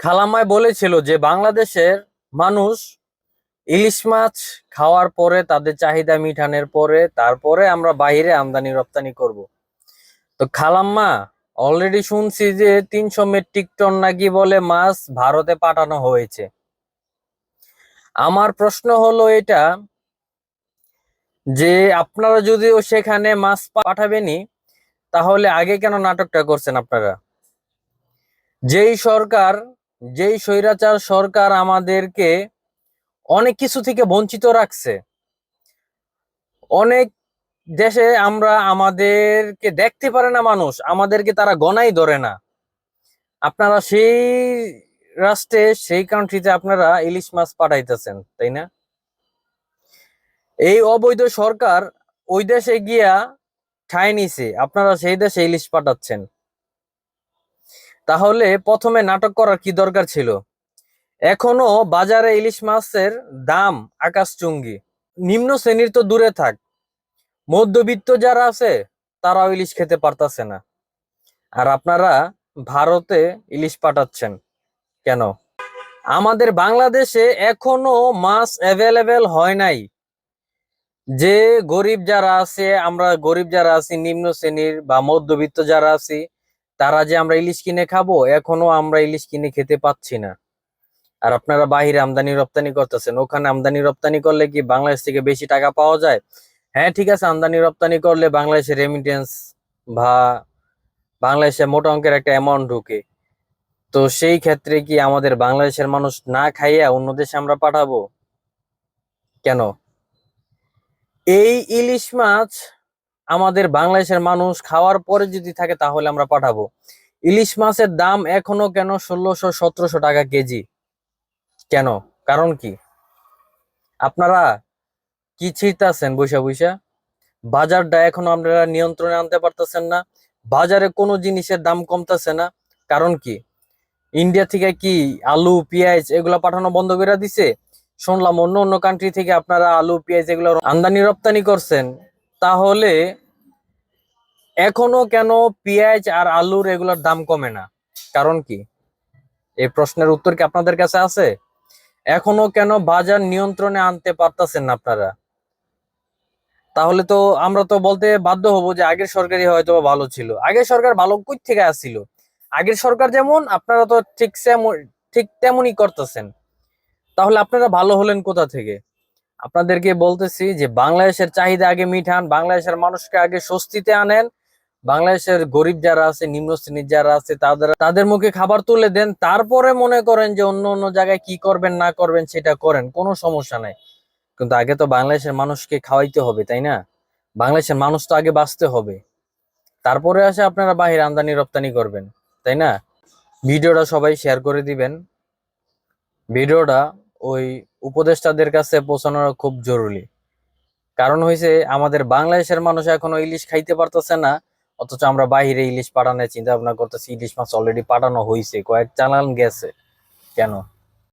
খালাম্মায় বলেছিল যে বাংলাদেশের মানুষ ইলিশ মাছ খাওয়ার পরে, তাদের চাহিদা মিটানোর পরে, তারপরে আমরা বাইরে আমদানি রপ্তানি করব। তো খালাম্মা অলরেডি শুনছি যে তিনশো মেট্রিক টন নাকি বলে মাছ ভারতে পাঠানো হয়েছে। আমার প্রশ্ন হলো এটা যে আপনারা যদিও সেখানে মাছ পাঠাবেনই, তাহলে আগে কেন নাটকটা করছেন আপনারা? যেই সরকার যেই স্বৈরাচার সরকার আমাদেরকে অনেক কিছু থেকে বঞ্চিত রাখছে। অনেক দেশে আমরা আমাদেরকে দেখতে পারে না মানুষ, আমাদেরকে তারা গনাই ধরে না। আপনারা সেই রাষ্ট্রে, সেই কান্ট্রিতে আপনারা ইলিশ মাছ পাঠাইতেছেন, তাই না? এই অবৈধ সরকার ওই দেশে গিয়া ঠাঁই নিছে, আপনারা সেই দেশে ইলিশ পাঠাচ্ছেন। তাহলে প্রথমে নাটক করার কি দরকার ছিল? এখনও বাজারে ইলিশ মাছের দাম আকাশচুঙ্গি নিম্ন শ্রেণির তো দূরে থাক। মধ্যবিত্ত যারা আছে, তারাও ইলিশ খেতে পারতাছে না। আর আপনারা ভারতে ইলিশ পাঠাচ্ছেন। কেন? আমাদের বাংলাদেশে এখনও মাছ অ্যাভেলেবেল হয় নাই। যে গরিব যারা আছে, আমরা গরিব যারা আছি, নিম্ন শ্রেণির বা মধ্যবিত্ত যারা আছি তারা যে আমরা ইলিশ কিনে খাব, এখনও আমরা ইলিশ কিনে খেতে পাচ্ছি না। আর আপনারা বাহিরে আমদানি রপ্তানি করতেছেন, ওখানে আমদানি রপ্তানি করলে কি বাংলাদেশ থেকে বেশি টাকা পাওয়া যায়? হ্যাঁ ঠিক আছে, আমদানি রপ্তানি করলে বাংলাদেশের রেমিটেন্স বা বাংলাদেশে মোটা অঙ্কের একটা অ্যামাউন্ট ঢুকে। তো সেই ক্ষেত্রে কি আমাদের বাংলাদেশের মানুষ না খাইয়া অন্য দেশে আমরা পাঠাবো? কেন? এই ইলিশ মাছ আমাদের বাংলাদেশের মানুষ খাওয়ার পরে যদি থাকে তাহলে আমরা পাঠাবো। ইলিশ মাছের দাম এখনও কেন ষোলোশো, সতেরোশো টাকা কেজি? কেন? কারণ কি? আপনারা কি ছিঁড়তেছেন বৈশা বৈশা বাজারটা এখনও আপনারা নিয়ন্ত্রণে আনতে পারতেছেন না। বাজারে কোনো জিনিসের দাম কমতেছে না। কারণ কি? ইন্ডিয়া থেকে কি আলু, পেঁয়াজ এগুলা পাঠানো বন্ধ করে দিছে? শুনলাম অন্য অন্য কান্ট্রি থেকে আপনারা আলু, পেঁয়াজ এগুলো আমদানি রপ্তানি করছেন। তাহলে এখনও কেন পেঁয়াজ আর আলুর এগুলোর দাম কমে না? কারণ কি? এই প্রশ্নের উত্তর কি আপনাদের কাছে আছে? এখনও কেন বাজার নিয়ন্ত্রণে আনতে পারতেছেন না আপনারা? তাহলে তো আমরা তো বলতে বাধ্য হব যে আগের সরকারই হয়তো ভালো ছিল। আগের সরকার ভালো কই থেকে আসছিল আগের সরকার যেমন, আপনারা তো ঠিক ঠিক তেমনই করতেছেন। তাহলে আপনারা ভালো হলেন কোথা থেকে? আপনাদেরকে বলতেছি যে বাংলাদেশের চাহিদা আগে মিঠান, বাংলাদেশের মানুষকে আগে স্বস্তিতে আনেন। বাংলাদেশের গরিব যারা আছে নিম্ন শ্রেণির যারা আছে, তাদের তাদের মুখে খাবার তুলে দেন। তারপরে মনে করেন যে অন্য অন্য জায়গায় কি করবেন, না করবেন সেটা করেন, কোনো সমস্যা নাই। কিন্তু আগে তো বাংলাদেশের মানুষকে খাওয়াইতে হবে, তাই না? বাংলাদেশের মানুষ তো আগে বাঁচতে হবে। তারপরে আসে আপনারা বাহির আমদানি, রপ্তানি করবেন, তাই না? ভিডিওটা সবাই শেয়ার করে দিবেন। ভিডিওটা ওই উপদেষ্টাদের কাছে পৌঁছানো খুব জরুরি। কারণ হয়েছে আমাদের বাংলাদেশের মানুষ এখনও ইলিশ খাইতে পারতেছে না, অথচ আমরা বাহিরে ইলিশ পাঠানোর চিন্তা ভাবনা করতেছি। ইলিশ মাছ অলরেডি পাঠানো হয়েছে কয়েক চালান গেছে। কেন?